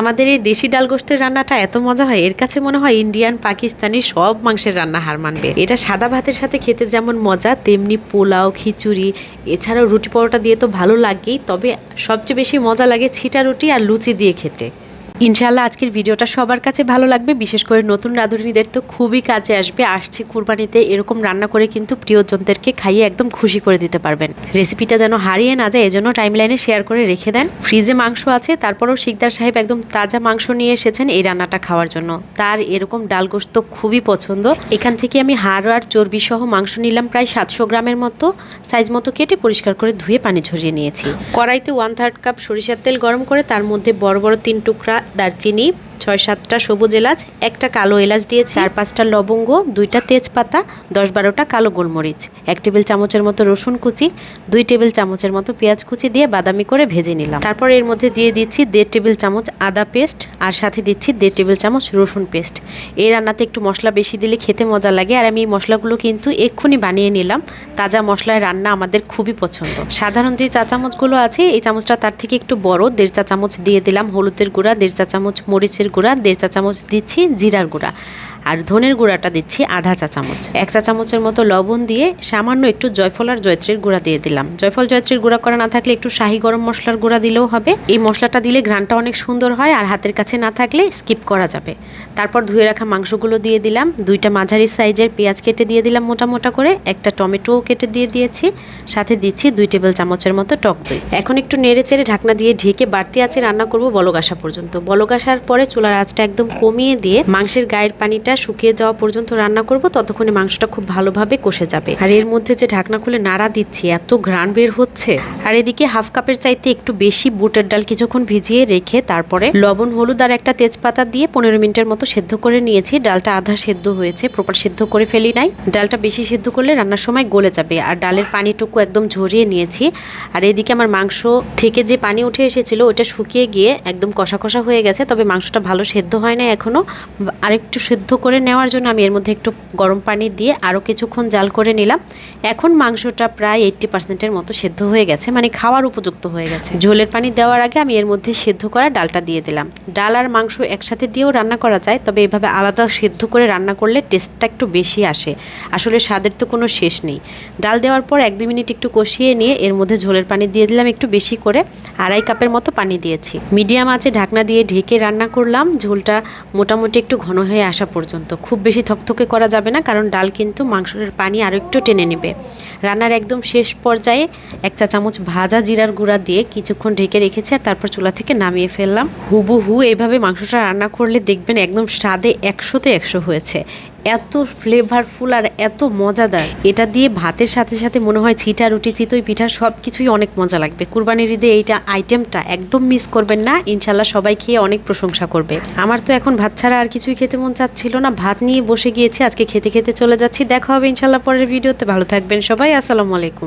আমাদের এই দেশি ডাল গোস্তের রান্নাটা এত মজা হয়, এর কাছে মনে হয় ইন্ডিয়ান, পাকিস্তানি সব মাংসের রান্না হার মানবে। এটা সাদা ভাতের সাথে খেতে যেমন মজা, তেমনি পোলাও, খিচুড়ি, এছাড়াও রুটি পরোটা দিয়ে তো ভালো লাগেই, তবে সবচেয়ে বেশি মজা লাগে ছিটা রুটি আর লুচি দিয়ে খেতে। ইনশাল্লাহ আজকের ভিডিওটা সবার কাছে ভালো লাগবে। বিশেষ করে নতুন রাঁধুনিদের তো খুবই কাজে আসবে। আসছে কুরবানিতে, এরকম রান্না করে কিন্তু প্রিয়জনদেরকে খাইয়ে একদম খুশি করে দিতে পারবেন। রেসিপিটা যেন হারিয়ে না যায়, এজন্য টাইমলাইনে শেয়ার করে রেখে দেন। ফ্রিজে মাংস আছে, তারপরেও শিকদার সাহেব একদম তাজা মাংস নিয়ে এসেছেন এই রান্নাটা খাওয়ার জন্য। তার এরকম ডাল গোস্ত খুবই পছন্দ। এখান থেকে আমি হাড় আর চর্বি সহ মাংস নিলাম প্রায় সাতশো গ্রামের মতো। সাইজ মতো কেটে পরিষ্কার করে ধুয়ে পানি ঝরিয়ে নিয়েছি। কড়াইতে ওয়ান থার্ড কাপ সরিষার তেল গরম করে, তার মধ্যে বড় বড় তিন টুকরা দারচিনি ছয় সাতটা সবুজ এলাচ, একটা কালো এলাচ দিয়ে চার পাঁচটা লবঙ্গ, দুইটা তেজপাতা, দশ বারোটা কালো গোলমরিচ, এক টেবিল চামচের মতো রসুন কুচি, দুই টেবিল চামচের মতো পেঁয়াজ কুচি দিয়ে বাদামি করে ভেজে নিলাম। তারপর এর মধ্যে দিয়ে দিচ্ছি দেড় টেবিল চামচ আদা পেস্ট, আর সাথে দিচ্ছি দেড় টেবিল চামচ রসুন পেস্ট। এই রান্নাতে একটু মশলা বেশি দিলে খেতে মজা লাগে, আর আমি এই মশলাগুলো কিন্তু এক্ষুনি বানিয়ে নিলাম। তাজা মশলায় রান্না আমাদের খুবই পছন্দ। সাধারণ যে চা চামচগুলো আছে, এই চামচটা তার থেকে একটু বড়, দেড় চা চামচ দিয়ে দিলাম হলুদের গুঁড়া, দেড় চা চামচ মরিচের গুঁড়া দেড় চা চামচ দিচ্ছি জিরার গুঁড়া। আর ধনের গুঁড়াটা দিচ্ছি আধা চা চামচ। এক চা চামচের মতো লবণ দিয়ে সামান্য একটু জয়ফল আর জয়ত্রীর গুঁড়া দিয়ে দিলাম। জয়ফল, জয়ত্রীর গুঁড়া করা না থাকলে একটু শাহি গরম মশলার গুঁড়া দিলেও হবে। এই মশলাটা দিলে ঘ্রানটা অনেক সুন্দর হয় আর হাতের কাছে না থাকলে স্কিপ করা যাবে। তারপর ধুয়ে রাখা মাংসগুলো দিয়ে দিলাম। দুইটা মাঝারি সাইজের পেঁয়াজ কেটে দিয়ে দিলাম মোটা মোটা করে। একটা টমেটোও কেটে দিয়ে দিয়েছি। সাথে দিচ্ছি দুই টেবিল চামচের মতো টক দই। এখন একটু নেড়ে চেড়ে ঢাকনা দিয়ে ঢেকে বাড়তি আছে রান্না করব বলক আসা পর্যন্ত। বলক আসার পরে চুলার আঁচটা একদম কমিয়ে দিয়ে মাংসের গায়ের পানিটা শুকিয়ে যাওয়া পর্যন্ত রান্না করব, ততক্ষণে মাংসটা খুব ভালোভাবে কষে যাবে। আর এর মধ্যে যে ঢাকনা খুলে নাড়া দিচ্ছি, এত ঘ্রাণ বের হচ্ছে। আর এদিকে হাফ কাপের চাইতে একটু বেশি বুটের ডাল কিছুক্ষণ ভিজিয়ে রেখে তারপরে লবণ, হলুদ আর একটা তেজপাতা দিয়ে পনেরো মিনিটের মতো সেদ্ধ করে নিয়েছি। ডালটা আধা সেদ্ধ হয়েছে, প্রপার সেদ্ধ করে ফেলি নাই। ডালটা বেশি সেদ্ধ করলে রান্নার সময় গলে যাবে। আর ডালের পানিটুকু একদম ঝরিয়ে নিয়েছি। আর এদিকে আমার মাংস থেকে যে পানি উঠে এসেছিল, ওটা শুকিয়ে গিয়ে একদম কষা কষা হয়ে গেছে। তবে মাংসটা ভালো সেদ্ধ হয় না এখনও। আরেকটু সেদ্ধ করে নেওয়ার জন্য আমি এর মধ্যে একটু গরম পানি দিয়ে আরও কিছুক্ষণ জাল করে নিলাম। এখন মাংসটা প্রায় এইট্টি পার্সেন্টের মতো সেদ্ধ হয়ে গেছে মানে খাওয়ার উপযুক্ত হয়ে গেছে। ঝোলের পানি দেওয়ার আগে আমি এর মধ্যে সেদ্ধ করা ডালটা দিয়ে দিলাম। ডাল আর মাংস একসাথে দিয়েও রান্না করা যায়, তবে এভাবে আলাদা সেদ্ধ করে রান্না করলে টেস্টটা একটু বেশি আসে। আসলে স্বাদের তো কোনো শেষ নেই। ডাল দেওয়ার পর এক দুই মিনিট একটু কষিয়ে নিয়ে এর মধ্যে ঝোলের পানি দিয়ে দিলাম একটু বেশি করে। আড়াই কাপের মতো পানি দিয়েছি। মিডিয়াম আছে ঢাকনা দিয়ে ঢেকে রান্না করলাম। ঝোলটা মোটামুটি একটু ঘন হয়ে আসা পর্যন্ত। খুব বেশি থকথকে করা যাবে না, কারণ ডাল কিন্তু মাংসের পানি আরও একটু টেনে নেবে। রান্নার একদম শেষ পর্যায়ে এক চা চামচ ভাজা জিরার গুঁড়া দিয়ে কিছুক্ষণ ঢেকে রেখেছি আর তারপর চুলা থেকে নামিয়ে ফেললাম। হুবু হু এইভাবে মাংসটা রান্না করলে দেখবেন একদম স্বাদে একশোতে একশো হয়েছে। এত ফ্লেভারফুল আর এত মজাদার। এটা দিয়ে ভাতের সাথে সাথে মনে হয় ছিটা, রুটি, চিতই পিঠা সব কিছুই অনেক মজা লাগবে। কুরবানির ঈদে এইটা আইটেমটা একদম মিস করবেন না। ইনশাল্লাহ সবাই খেয়ে অনেক প্রশংসা করবে। আমার তো এখন ভাত ছাড়া আর কিছুই খেতে মন চাচ্ছিল না। ভাত নিয়ে বসে গিয়েছি, আজকে খেতে খেতে চলে যাচ্ছি। দেখা হবে ইনশাল্লাহ পরের ভিডিওতে। ভালো থাকবেন সবাই। আসসালামু আলাইকুম।